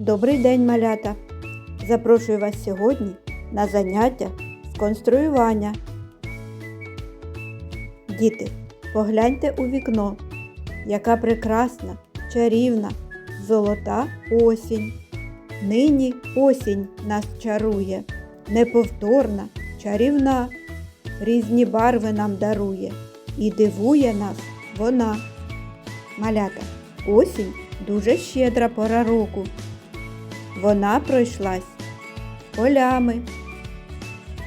Добрий день, малята! Запрошую вас сьогодні на заняття з конструювання. Діти, погляньте у вікно, яка прекрасна, чарівна, золота осінь. Нині осінь нас чарує, неповторна, чарівна, різні барви нам дарує і дивує нас вона. Малята, осінь дуже щедра пора року. Вона пройшлась полями,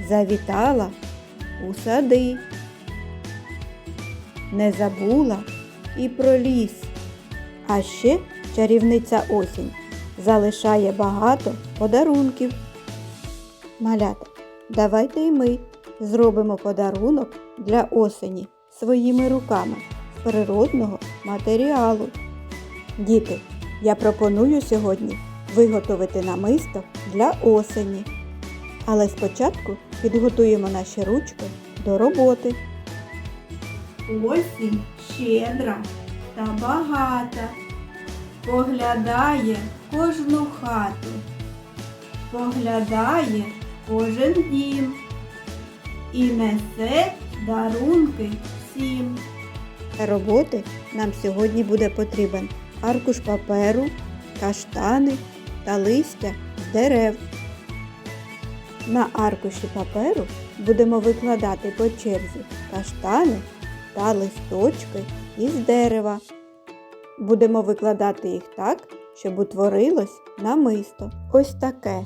завітала у сади, не забула і про ліс. А ще чарівниця осінь залишає багато подарунків. Малята, давайте і ми зробимо подарунок для осені своїми руками з природного матеріалу. Діти, я пропоную сьогодні виготовити намисто для осені. Але спочатку підготуємо наші ручки до роботи. Осінь щедра та багата, поглядає кожну хату, поглядає кожен дім і несе дарунки всім. Для роботи нам сьогодні буде потрібен аркуш паперу, каштани та листя з дерев. На аркуші паперу будемо викладати по черзі каштани та листочки із дерева. Будемо викладати їх так, щоб утворилось намисто. Ось таке.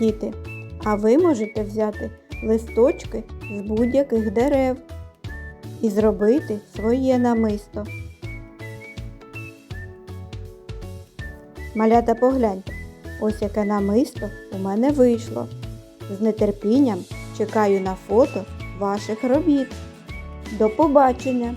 Діти, а ви можете взяти листочки з будь-яких дерев і зробити своє намисто. Малята погляньте, ось яке намисто у мене вийшло. З нетерпінням чекаю на фото ваших робіт. До побачення!